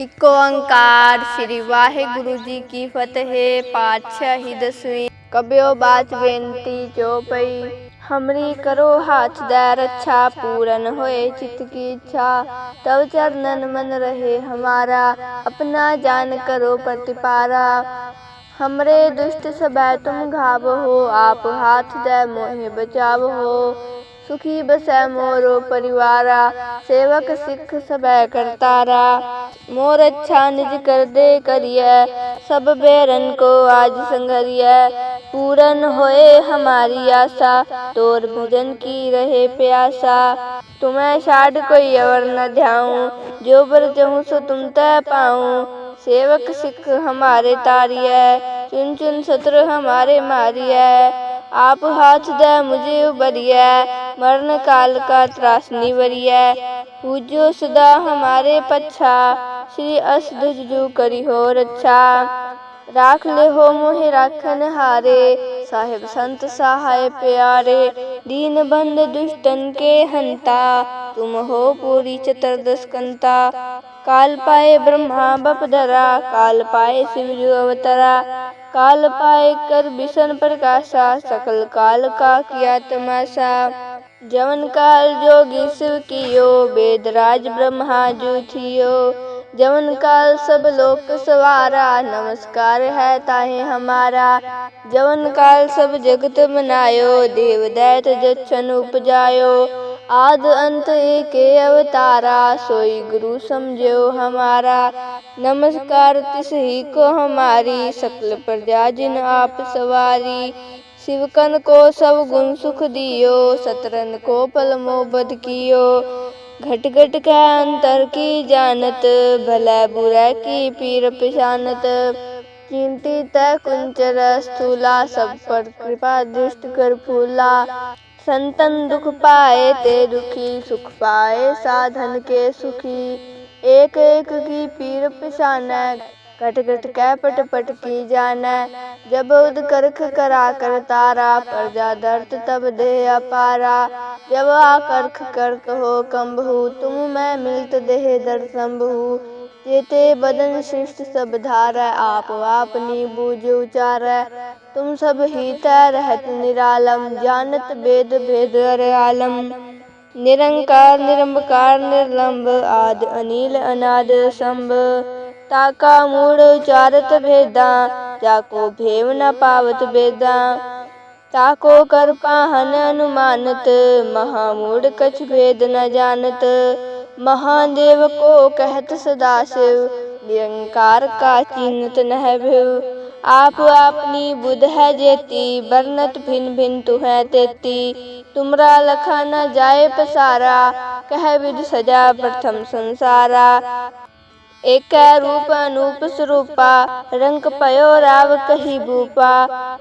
एक ओंकार श्री वाहे गुरु जी की फतेह, पातशाही दसवीं कब्यो बात बेनती जो पई, हमरी करो हाथ दैर अच्छा पूरन होए चित की इच्छा। तब चरणन मन रहे हमारा, अपना जान करो प्रतिपारा। हमरे दुष्ट सब तुम घाव हो, आप हाथ दे मोहे बचाव हो। सुखी बसै मोरो परिवारा, सेवक सिख सबै करतारा। मोर अच्छा निज कर दे करिय, सब बेरन को आज संगरिय पूरन होए हमारी आशा, तोर भजन की रहे प्यासा। तुम्हें छाड़ कोई अवर न ध्याऊं, जो बर चाहूँ सो तुम तय पाऊँ। सेवक सिख हमारे तारिय चुन चुन शत्रु हमारे मारिय। आप हाथ दे मुझे उबरिय मरण काल का त्रासनी वरिय पूजो सदा हमारे पच्छा। श्री जो करी हो रक्षा राख ले हो मोहे राखन हारे। साहिब संत सहाय प्यारे। दीन बंद दुष्टन के हंता। तुम हो पूरी चतुर्दश कंता काल पाए ब्रह्मा बपधरा काल पाए शिव जो अवतरा। काल पाए कर विष्ण प्रकाशा। सकल काल का किया तमाशा। जवन काल जोगी शिव कियो, वेदराज ब्रह्मा जो थियो। जवन काल सब लोक सवारा, नमस्कार है ताहे हमारा। जवन काल सब जगत बनायो देव दैत जच्छन उपजायो। आद अंत एक अवतारा, सोई गुरु समझो हमारा। नमस्कार तिस ही को हमारी, सकल प्रजा जिन आप सवारी। शिवकन को सब गुण सुख दियो, सतरन को पल मोबद कियो। घट घट के अंतर की जानत, भला बुरा की पीर पिशानत। कीमती तय कुंचर स्थूला, सब पर कृपा दृष्ट कर फूला। संतन दुख पाए ते दुखी, सुख पाए साधन के सुखी। एक एक की पीर पिशाना घट कट कै पट पट की जाना। जब उद करख करा कर तारा प्रजा दर्द तब दे अपारा। जब आ करख करक हो कंबहु, तुम मैं मिलत देह दर संभहु जेते बदन सृष्ट सब धार, आप आपनी बूझ उचार। तुम सब ही रहत निरालम, जानत वेद भेद अर आलम। निरंकार, निरंबकार निर्लंब आद अनिल, अनाद संभ ताका मूड उचारत भेदा जाको भेव न पावत बेदा ताको कर पाहन अनुमानत महामूड कछ भेद न जानत महादेव को कहत सदा शिव निरंकार का चिन्हत नह भिव आप अपनी बुध है जेती बरनत भिन भिन तु है तेती तुमरा लखा न जाए पसारा कह विध सजा प्रथम संसारा एक रूप अनूप स्वरूपा रंग पयो राव कही भूपा।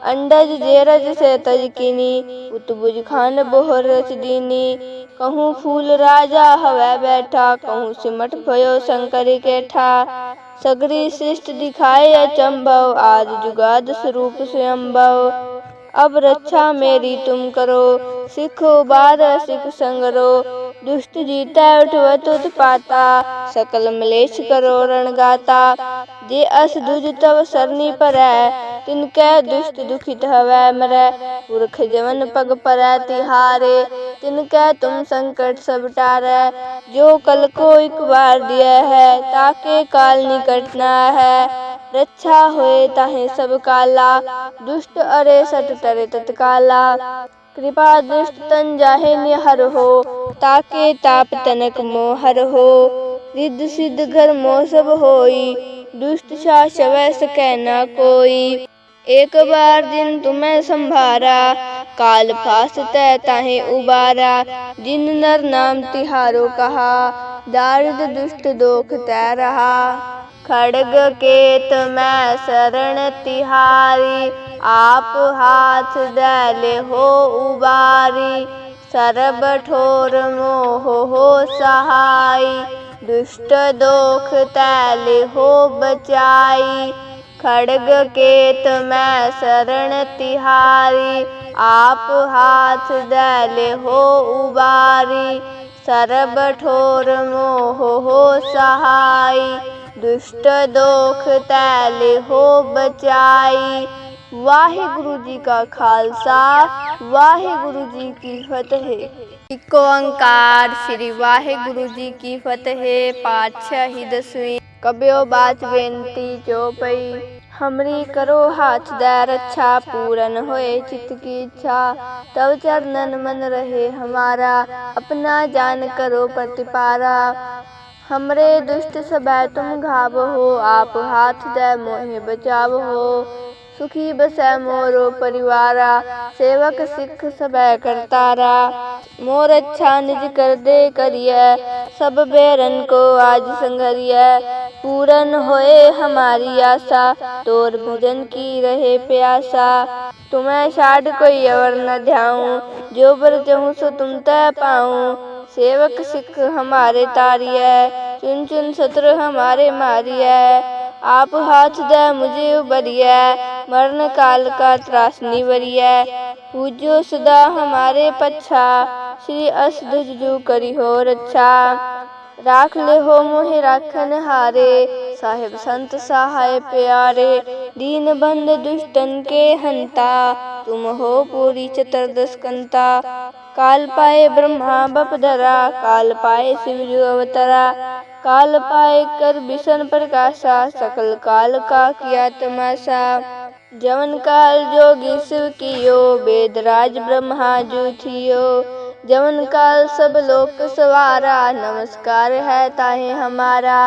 अंडज जेरज से तजकिनी उतबुज खान बोहर रच दीनी। कहूँ फूल राजा हवै बैठा, कहूँ सिमट भयो शंकर के ठा सगरी शिष्ट दिखाए अचंभव आज जुगाद स्वरूप स्वयंभव अब रक्षा मेरी तुम करो, सिख उबार सिख संगरो, दुष्ट जीता उठवत उत्पाता सकल मलेश करो, रणगाता। जे अस दुज तव सरनी परै, तिनकै दुष्ट दुखित हवै मरै। पुरख जवन पग परै तिहारे, तिनकै तुम संकट सब टारै। जो कल को एक बार दिया है, ताके काल निकट न है। रक्षा होए ताहे सब काला, दुष्ट अरे सट तरे तत्काला। कृपा दृष्ट तन जाहे निहर हो, ताके ताप तनक मोहर हो। रिद्ध सिद्ध घर मोह होई, दुष्ट शवै सकै न कोई। एक बार दिन तुम्हें संभारा, काल फास तय ताहे उबारा। जिन नर नाम तिहारो कहा, दारिद दुष्ट दोख तय रहा। खड़ग केत मैं शरण तिहारी, आप हाथ दले हो उबारी। सरब ठोर मोह हो सहाय दुष्ट दोख तैल हो बचाई। खड़ग केत मैं शरण तिहारी, आप हाथ दले हो उबारी। सरब ठोर मोह हो सहाय दुष्ट दोख तैल हो बचाई। वाहे गुरु जी का खालसा वाहे गुरु जी की फतेह। एक ओंकार, श्री वाहे गुरु जी की फतेह पाठ्या ही दसवीं कबियो बात बेनती चौपई हमरी करो हाथ दैर अच्छा पूरन होए चित की इच्छा। तब चरणन मन रहे हमारा, अपना जान करो प्रतिपारा। हमरे दुष्ट सबै तुम घाव हो, आप हाथ दे मोहे बचाव हो। सुखी बसै मोरो परिवारा, सेवक सिख सबै करतारा। मोर अच्छा निज कर दे करिय, सब बेरन को आज संघरिय पूरन होए हमारी आशा, तोर भजन की रहे प्यासा। तुम्हें छाड़ कोई अवर न ध्याऊं, जो बर चाहूँ सो तुम तय पाऊँ। सेवक सिख हमारे तारिय चुन चुन शत्रु हमारे मारिय आप हाथ दे मुझे उबरिय मरण काल का त्रासनी वरिय पूजो सदा हमारे पच्छा श्री असदुज जो करी हो रक्षा राख ले हो मोहे राखन हारे। साहेब संत सहाय प्यारे, दीन बंद दुष्टन के हंता। तुम हो पूरी चतुर्दश कंता काल पाए ब्रह्मा बपधरा काल पाए शिव जो अवतरा। काल पाए कर विषण प्रकाशा, सकल काल का किया तमाशा। जवन काल जोगी शिव कियो, वेद राज ब्रह्मा जो थियो। जवन काल सब लोक सवारा नमस्कार है ताहे हमारा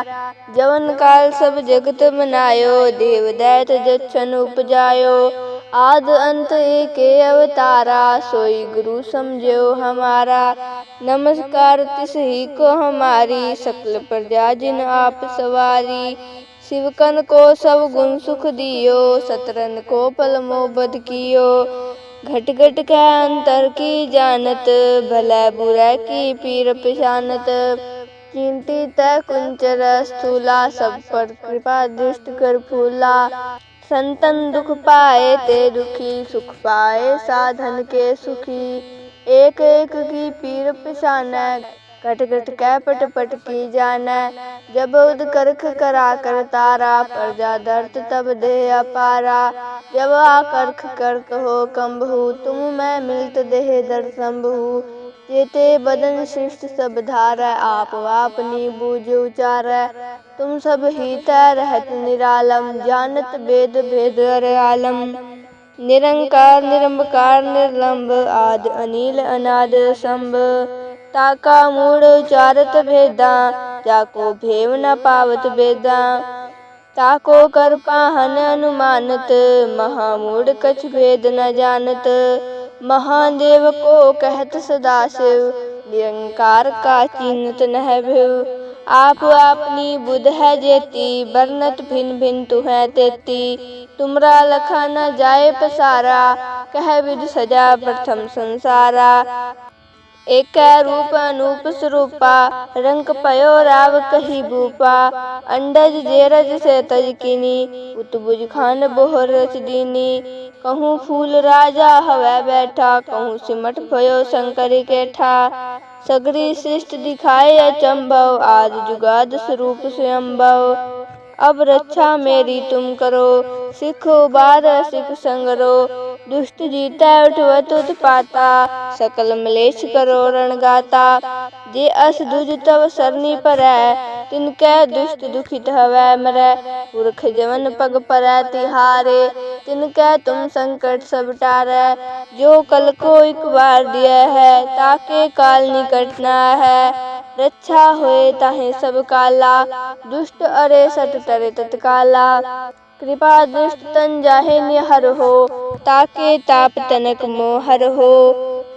जवन काल सब जगत मनायो देव दैत जच्छन उपजायो आद अंत एक अवतारा सोई गुरु समझो हमारा नमस्कार तिस ही को हमारी सकल प्रजा जिन आप सवारी शिवकन को सब गुण सुख दियो सतरन को पल मोबद कियो घट घट के अंतर की जानत, भला बुरा की पीर पिछानत चिंती तय कुंचर स्थूला, सब पर कृपा दुष्ट कर फूला। संतन दुख पाए ते दुखी, सुख पाए साधन के सुखी। एक एक की पीर पिसान घट कट कै पट पट की जान? जब उद करख करा कर तारा प्रजा दर्द तब दे अपारा। जब आ करख करक हो कंबहु, तुम मैं मिलत देह दर संभु। जेते बदन शिष्ट सब धार, आप आपनी बूझ उचार तुम सब ही रहत निरालम, जानत भेद अर आलम। निरंकार, निरंबकार, निर्लंब, आद, अनिल, अनाद संभ ताका मूड उचारत भेदा जाको भेव न पावत वेदा ताको कर पाहन अनुमानत महामूड कछ भेद न जानत महादेव को कहत सदाशिव निरंकार का चिन्हत नह भिव आप अपनी बुध है जेती बरनत भिन भिन तु है तेती तुमरा लखा न जाए पसारा कह विध सजा प्रथम संसारा एक रूप अनूप स्वरूपा रंग पयो राव कही भूपा। अंडज जेरज से तज किनी, उतबुज खान बोहर रच दीनी। कहूँ फूल राजा हवै बैठा, कहूँ सिमट भयो शंकर के ठा। सगरी शिष्ट दिखाए अचंभव आज जुगाद स्वरूप स्वयंभव अब रक्षा मेरी तुम करो, सिख उबार सिख संगरो दुष्ट जीता, उठवत उत्पाता, सकल मलेश करो, रणगाता। जे अस दुज तव सरनी परै, तिनकै दुष्ट दुखित हवै मरै। पुरख जवन पग परै तिहारे, तिनकै तुम संकट सब टारै। जो कल को एक बार दिया है, ताके काल निकट न है। रक्षा होए ताहे सब काला। दुष्ट अरे सट तरे तत्काला। कृपा दुष्ट तन जाहे निहर हो, ताके ताप तनक मोहर हो।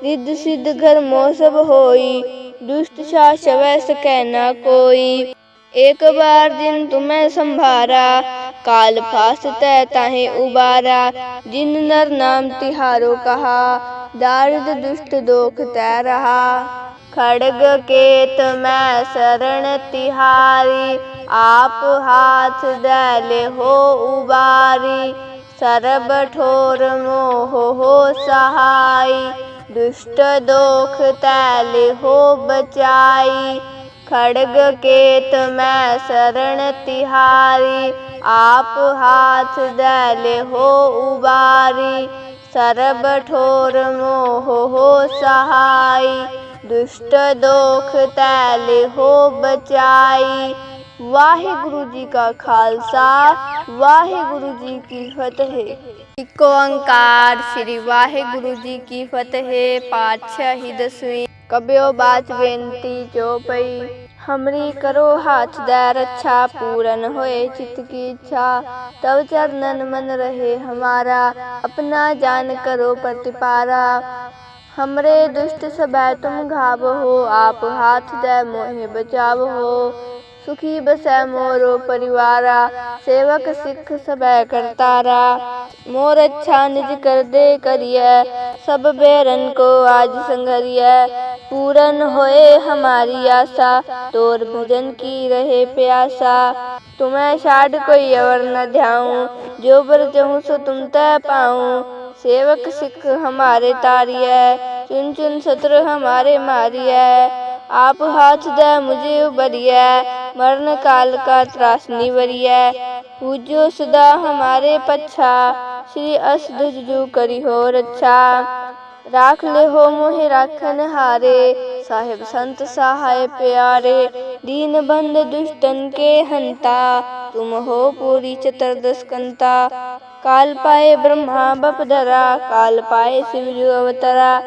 रिद्ध सिद्ध घर मोह सब होई, दुष्ट शवै सकै न कोई। एक बार दिन तुम्हें संभारा, काल फास तय ताहे उबारा। जिन नर नाम तिहारो कहा, दारिद दुष्ट दोख तय रहा। खड़ग केत मैं शरण तिहारी। आप हाथ दले हो उबारी, सरब ठोर मोह हो सहाय दुष्ट दोख तैल हो बचाई। खड़ग केत मैं शरण तिहारी। आप हाथ दले हो उबारी, सरब ठोर मोह हो सहाय दुष्ट दोख तैल हो बचाई। वाहे गुरु जी का खालसा वाहे गुरु जी की फतेह। एक ओंकार श्री वाहे गुरु जी की फतेह, पातशाही दसवीं कबियो बात बेनती चौपई हमरी करो हाथ दै रक्षा अच्छा, पूरन होए चित की इच्छा। तब चरणन मन रहे हमारा, अपना जान करो प्रतिपारा। हमरे दुष्ट सबै तुम घाव हो, आप हाथ दे मोहे बचाव हो। सुखी बसै मोरो परिवारा, सेवक सिख सबै करतारा। मोर अच्छा निज कर दे करिय, सब बेरन को आज संघरिय। पूरन होए हमारी आशा, तोर भजन की रहे प्यासा। तुम्हें छाड़ कोई अवर न ध्याऊं, जो बर चाहूँ सो तुम तय पाऊँ। सेवक सिख हमारे तारिय चुन चुन शत्रु हमारे मारिय आप हाथ दे मुझे उबरिय मरण काल का त्रास निवरिय पूजो सदा हमारे पच्छा, श्री असदुज जू करी हो रक्षा राख ले हो मोहे राखन हारे, साहेब संत सहाय प्यारे। दीन बंद दुष्टन के हंता। तुम हो पूरी चतुर्दश कंता काल पाए ब्रह्मा बपधरा काल पाए शिवजू अवतरा।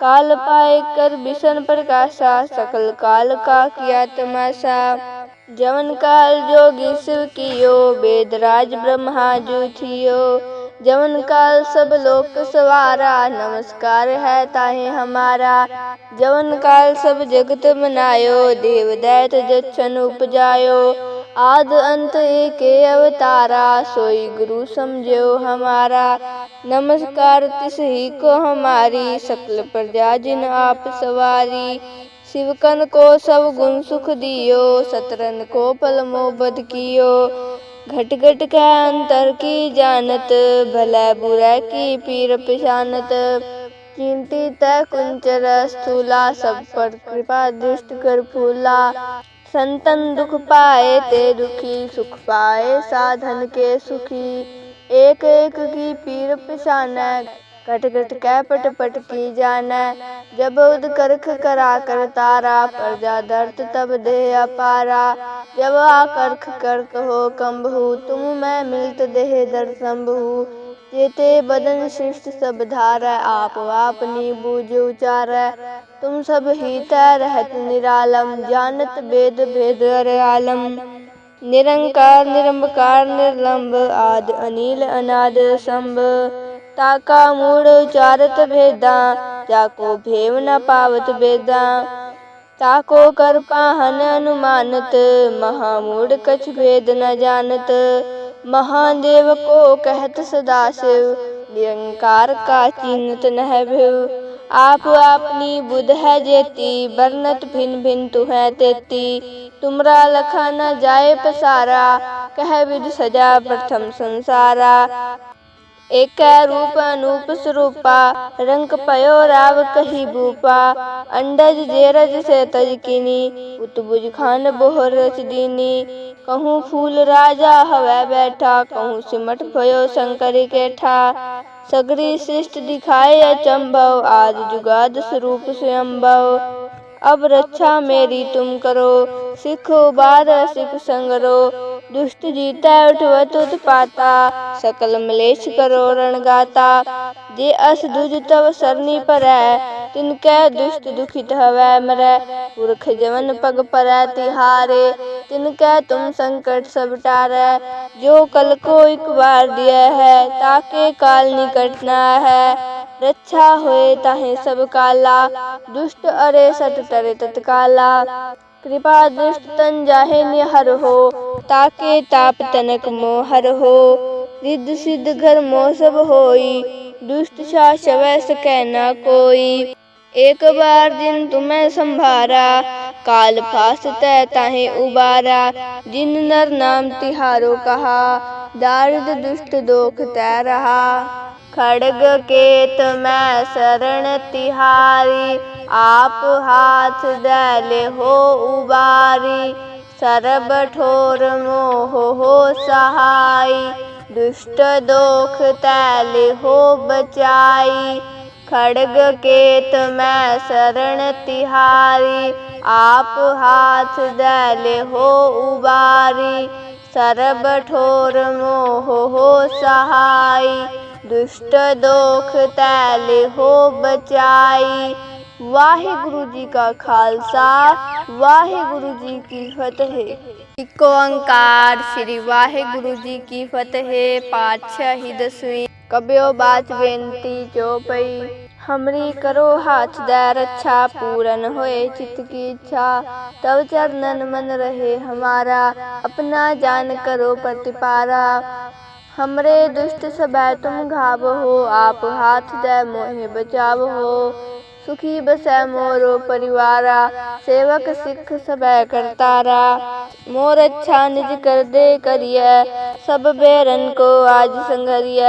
काल पाए कर बिशन प्रकाशा। सकल काल का किया तमाशा। जवन काल जोगी शिव कियो, वेदराज ब्रह्मा जू थियो। जवन काल सब लोक सवारा, नमस्कार है ताहे हमारा। जवन काल सब जगत मनायो देव दैत जच्छन उपजायो। आद अंत एक अवतारा, सोई गुरु समझो हमारा। नमस्कार तिस ही को हमारी, सकल प्रजा जिन आप सवारी। शिवकन को सब गुण सुख दियो, सतरन को पल मोबद कियो। घट घट के अंतर की जानत, भला बुरा की पीर पिशानत। कीमती तय कुंचर स्थूला सब पर कृपा दुष्ट कर फूला। संतन दुख पाए ते दुखी, सुख पाए साधन के सुखी। एक एक की पीर पिशान कट कट कै पट पट की जान जब उद करख करा कर तारा, प्रजा दर्द तब दे अपारा। जब आ करख करक हो कंबहु, तुम मैं मिलत देह दर संभु। जेते बदन सृष्ट सब धार आप आपनी बूझ उचार तुम सब ही तय रहत निरालम, जानत वेद भेद आलम निरंकार निरंकार निर्लंब, आद, अनिल, अनाद संभ ताका मूड उचारत भेदा, जाको भेव न पावत वेदा ताको कर पाहन अनुमानत महामूड कछ भेद न जानत। महादेव को कहत सदा शिव निरंकार का चिन्हत नह भिव आप अपनी बुध है जेती बरनत भिन भिन तु है तेती तुमरा लखा न जाए पसारा कह विध सजा प्रथम संसारा एक रूप अनूप स्वरूपा, रंग पयो राव कही भूपा। अंडज जेरज से तज किनी, उतबुज खान बोहर रच दीनी। कहूँ फूल राजा हवै बैठा, कहूँ सिमट भयो शंकर के ठा सगरी शिष्ट दिखाए अचंभव, आज जुगाद स्वरूप स्वयंभव अब रक्षा मेरी तुम करो सिख बार सिख संगरो, दुष्ट जीता उठवत उत्पाता सकल मलेश करो रण गाता। जे अस दुज तव सरनी पर, तिनकै दुष्ट दुखित हवै मरै। पुरख जवन पग पर तिहारे, तिनकै तुम संकट सब टारै। जो कल को एक बार दिया है, ताके काल निकट न है। रक्षा होए ताहे सब काला, दुष्ट अरे सट तरे तत्काला। कृपा दुष्ट तन जाहे निहर हो, ताके ताप तनक मोहर हो। रिद्ध सिद्ध घर मोह सब होई, दुष्ट शवै सकै न कोई। एक बार दिन तुम्हें संभारा, काल फास तय ताहे उबारा। जिन नर नाम तिहारो कहा दारिद दुष्ट दोख तय रहा। खड़ग केत मैं शरण तिहारी, आप हाथ दैले हो उबारी, सरब ठोर मोह हो सहाई, दुष्ट दोख तैले हो बचाई, खड़ग केत मैं शरण तिहारी, आप हाथ दैले हो उबारी, सरब ठोर मोह हो सहाई दुष्ट दोख तैल हो बचाई। वाहे गुरु जी का खालसा वाहे गुरु जी की फतेह। एक ओंकार श्री वाहे गुरु जी की फतेह, पातशाही दसवीं। कब्यो बात बेनती चौपई हमरी करो हाथ दै रक्षा अच्छा पूरन होए चित की इच्छा। तब चरणन मन रहे हमारा, अपना जान करो प्रतिपारा। हमरे दुष्ट सबै तुम घाव हो, आप हाथ दे मोहे बचाव हो। सुखी बसै मोरो परिवारा, सेवक सिख सबै करतारा। मोर अच्छा निज कर दे करिय, सब बेरन को आज संघरिय।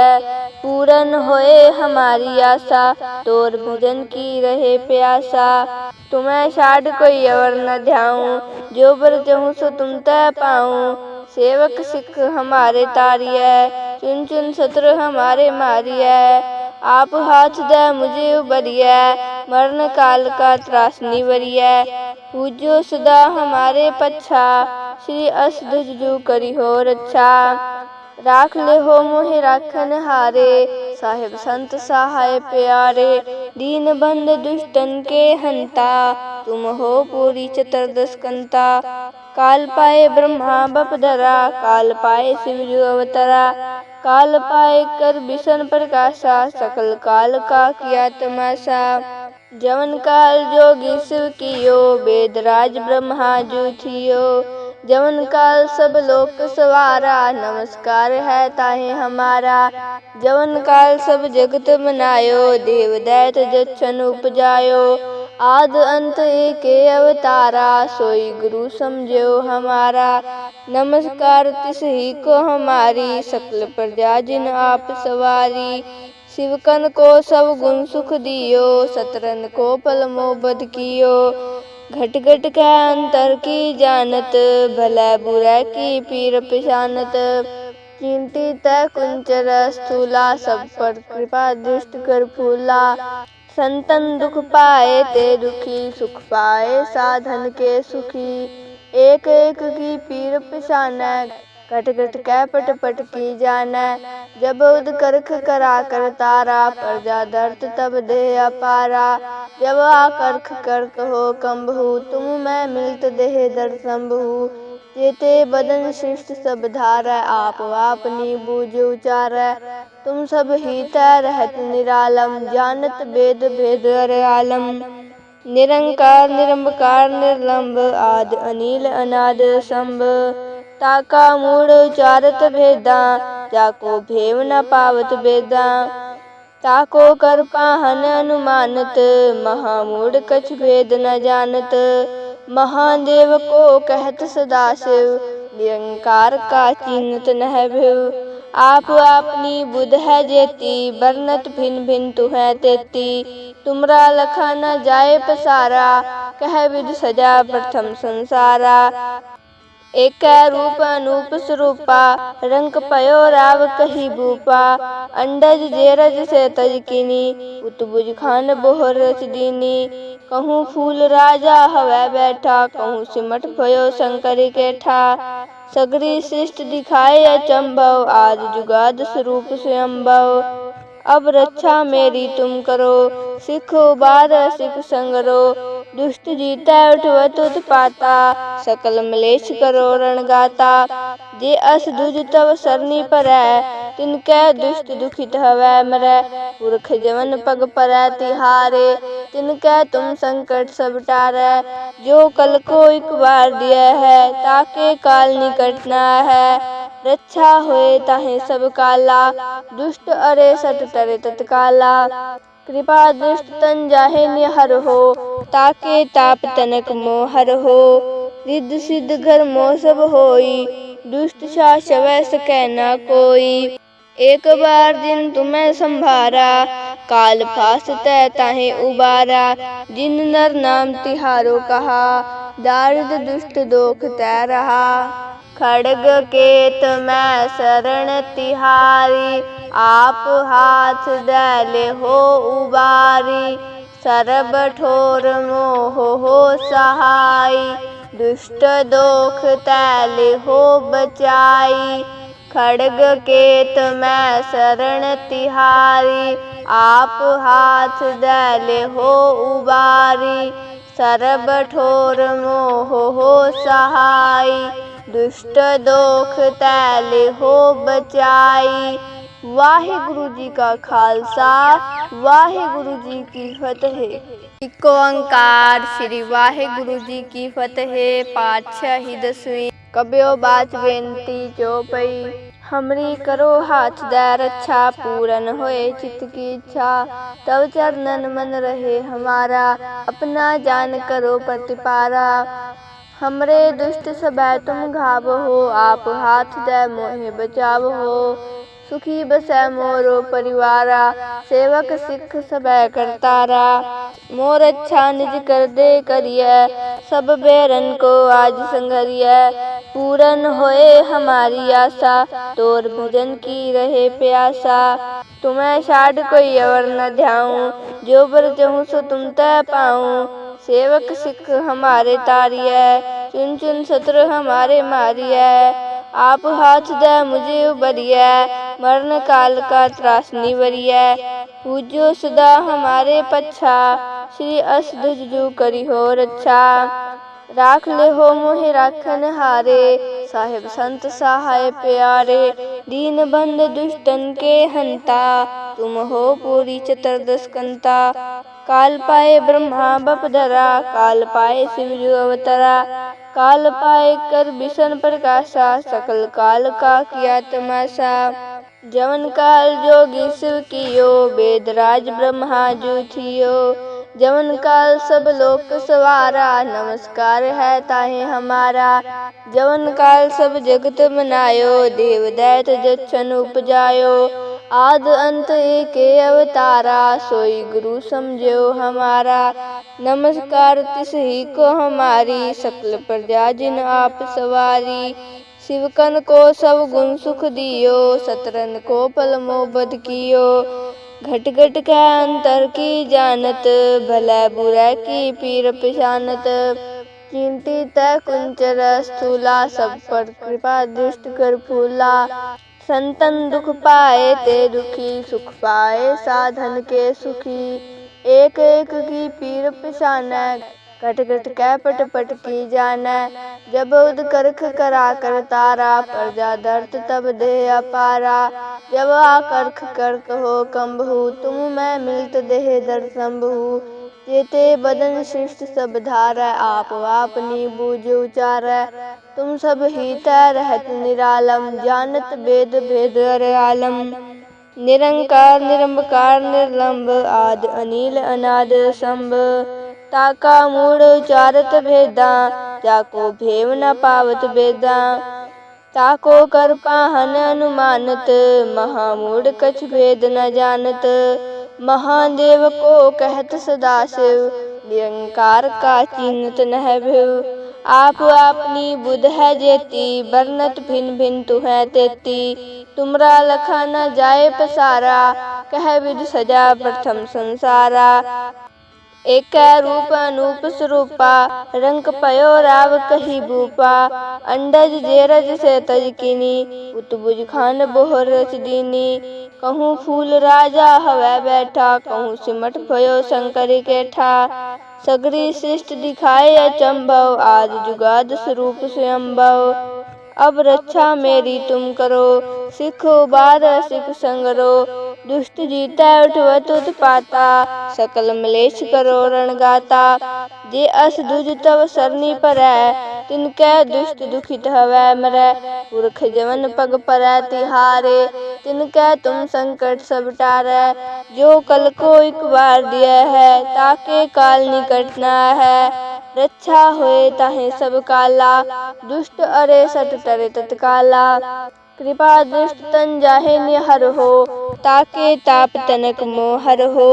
पूरन होए हमारी आशा, तोर भजन की रहे प्यासा। तुम्हें छाड़ कोई अवर न ध्याऊं, जो बर चाहूँ सो तुम तय पाऊँ। सेवक सिख हमारे तारिय चुन चुन सत्र हमारे मारिय आप हाथ दे मुझे उबरिय मरण काल का त्रास निवरिय पूजो सदा हमारे पच्छा श्री असदुज जो करी हो रक्षा राख ले हो मोहे राखन हारे। साहेब संत सहाय प्यारे, दीन बंद दुष्टन के हंता। तुम हो पूरी चतुर्दश कंता काल पाए ब्रह्मा बपधरा काल पाए शिव जो अवतरा। काल पाए कर बिशन प्रकाशा, सकल काल का किया तमाशा। जवन काल जोगी शिव कियो वेदराज ब्रह्मा जो थियो। जवन काल सब लोक सवारा नमस्कार है ताहे हमारा जवन काल सब जगत बनायो देव दैत जच्छन उपजायो आद अंत एक अवतारा सोई गुरु समझो हमारा नमस्कार तिस ही को हमारी सकल प्रजा जिन आप सवारी शिवकन को सब गुण सुख दियो सतरन को पल मोबद कियो घट घट के अंतर की जानत, भला बुरा की पीर पिशानत। कीमती तय कुंचर स्थूला, सब पर कृपा दुष्ट कर फूला। संतन दुख पाए ते दुखी, सुख पाए साधन के सुखी। एक एक की पीर पिशान घट कट कै पट की जाना जब उद करख करा कर तारा, प्रजा दर्द तब दे अपारा। जब आकर्ख करक हो कंबहु, तुम मैं मिलत देह दर संभु। जेते बदन शिष्ट सब धार आप आपनी बूझ उचार तुम सब ही रहत निरालम, जानत वेद भेद आलम निरंकार, निरंबकार, निर्लंब, आद, अनिल, अनाद संभ ताका मूड उचारत भेदा जाको भेव न पावत वेदा ताको कर पाहन अनुमानत महामूड कछ भेद न जानत महादेव को कहत सदा शिव निरंकार का चिन्हत नह भिव आप अपनी बुध है जेती बरनत भिन भिन तु है तेती तुमरा लखा न जाए पसारा कह विध सजा प्रथम संसारा एक रूप अनूप स्वरूपा, रंग पयो राव कही भूपा। अंडज जेरज से तजकिनी उतबुज खान बोहर रच दीनी। कहूँ फूल राजा हवै बैठा, कहूँ सिमट भयो शंकर के ठा। सगरी शिष्ट दिखाए अचंभव आज जुगाद स्वरूप स्वयंभव अब रक्षा मेरी तुम करो, सिख उबार सिख संगरो, दुष्ट जीता उठवत उत्पाता सकल मलेश करो रणगाता जे अस दुज तव सरनी पर, तिनकै दुष्ट दुखित हवै मरै। पुरख जवन पग पर तिहारे, तिनकै तुम संकट सब टारै। जो कल को एक बार दिया है, ताके काल निकट ना है। रक्षा होए ताहे सब काला दुष्ट अरे सट तरे तत्काला। कृपा दुष्ट तन जाहे निहर हो, ताके ताप तनक मोहर हो। रिद्ध सिद्ध घर मोह सब होई, दुष्ट शवै सकै कोई। एक बार दिन तुम्हें संभारा, काल फास तय ताहे उबारा। जिन नर नाम तिहारो कहा दारिद दुष्ट दोख तय रहा। खड़ग केत मैं शरण तिहारी, आप हाथ दले हो उबारी। सरब ठोर मोह हो सहाय दुष्ट दोख तैल हो बचाई। खड़ग केत मैं शरण तिहारी, आप हाथ दले हो उबारी। सरब ठोर मोह हो सहाय दुष्ट दोख तैल हो बचाई। वाहिगुरु जी का खालसा, वाहिगुरु जी की फतेह। इको ओंकार श्री वाहिगुरु जी की फतेह, पातशाही दसवीं। कबियो बात बेनती जो पई, हमरी करो हाथ दे रक्षा पूरन होए चित्त की इच्छा। तब चरणन मन रहे हमारा, अपना जान करो प्रतिपारा। हमरे दुष्ट सब तुम घाव हो, आप हाथ दे मोहे बचाव हो। सुखी बसै मोरो परिवारा, सेवक सिख सब करतारा। मोर अच्छा निज कर दे करिय, सब बेरन को आज संघरिय। पूरन होए हमारी आशा, तोर भजन की रहे प्यासा। तुम्हें छाड़ कोई अवर न ध्याऊं, जो बर चहूँ सो तुम तय पाऊँ। सेवक सिख हमारे तारिय चुन चुन सत्र हमारे मारिय आप हाथ दे मुझे उबरिय मरण काल का त्रासनी वरिय पूजो सदा हमारे पच्छा श्री असदुज जो करी हो रक्षा राख ले हो मोहे राखन हारे साहेब संत सहाय प्यारे दीन बंद दुष्टन के हंता तुम हो पूरी चतुर्दश कंता काल पाए ब्रह्मा, बपधरा। काल पाए शिव जो अवतरा। काल पाए कर विषण प्रकाशा। सकल काल का किया तमाशा। जवन काल जोगी शिव कियो वेदराज ब्रह्मा जो थियो। जवन काल सब लोक सवारा, नमस्कार है ताहे हमारा। जवन काल सब जगत बनायो देव दैत जच्छन उपजायो। आद अंत एक अवतारा, सोई गुरु समझो हमारा। नमस्कार तिस ही को हमारी, सकल प्रजा जिन आप सवारी। शिवकन को सब गुण सुख दियो, सतरन को पल मोबद कियो। घट घट के अंतर की जानत, भला बुरा की पीर पिशानत। कीमती तय कुंचर स्थूला सब पर कृपा दुष्ट कर फूला। संतन दुख पाए ते दुखी, सुख पाए साधन के सुखी। एक एक की पीर पिसान कट कट कै पट पट की जान जब उद करख करा कर तारा, प्रजा दर्द तब दे अपारा। जब आ करख करक हो कंबहु, तुम मैं मिलत देह दर संभहु जेते बदन सृष्ट सब धार आप आपनी बूझ उचार तुम सब ही तय रहत निरालम जानत वेद भेद अर आलम निरंकार निरंकार निर्लंब आद अनिल अनाद संभ ताका मूड उचारत भेदा जाको भेव न पावत वेदा ताको कर पाहन अनुमानत महामूड कछ भेद न जानत महादेव को कहत सदाशिव निरंकार का चिन्हत नह भिव आप अपनी बुध है जेती बरनत भिन भिन तु है तेती तुमरा लखा न जाए पसारा कह विध सजा प्रथम संसारा एक रूप अनूप स्वरूपा रंग पयो राव कही भूपा। अंडज जेरज से तजकिनी उतबुज खान बोहर रच दीनी। कहूँ फूल राजा हवै बैठा, कहूँ सिमट भयो शंकर के ठा। सगरी शिष्ट दिखाए अचंभव, आज जुगाद स्वरूप स्वयंभव अब रक्षा मेरी तुम करो, सिख उबार सिख संगरो। दुष्ट जीता उठवत उत्पाता सकल मलेश करो रण गाता। जे अस दुज तव सरनी पर, तिनकै दुष्ट दुखित हवै मरै। पुरख जवन पग पर तिहारे, तिनकै तुम संकट सब टारै। जो कल को एक बार दिया है, ताके काल निकट न है। रक्षा होए ताहे सब काला, दुष्ट अरे सट टरे तत्काला। कृपा दृष्ट तन जाहे निहर हो, ताके ताप तनक मोहर हो।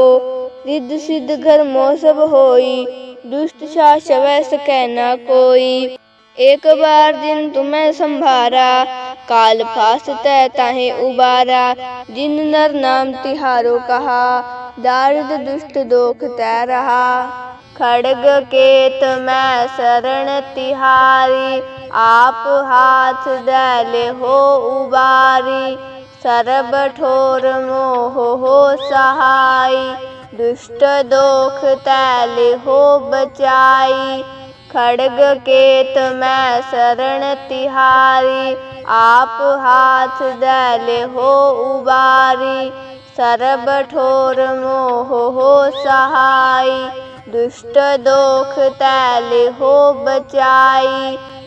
रिद्ध सिद्ध घर मोह सब होई, दुष्ट सा सवै सकै कोई। एक बार दिन तुम्हें संभारा, काल फास तय ताहे उबारा। जिन नर नाम तिहारो कहा, दारिद दुष्ट दोख तय रहा। खड़ग केत मैं शरण तिहारी आप हाथ दले हो उबारी, सरब ठोर मोह हो सहाय दुष्ट दोख तैले हो बचाई, खड़ग केत मैं शरण तिहारी, आप हाथ दले हो उबारी, सरब ठोर मोह हो सहाय दुष्ट दोख तैले हो बचाई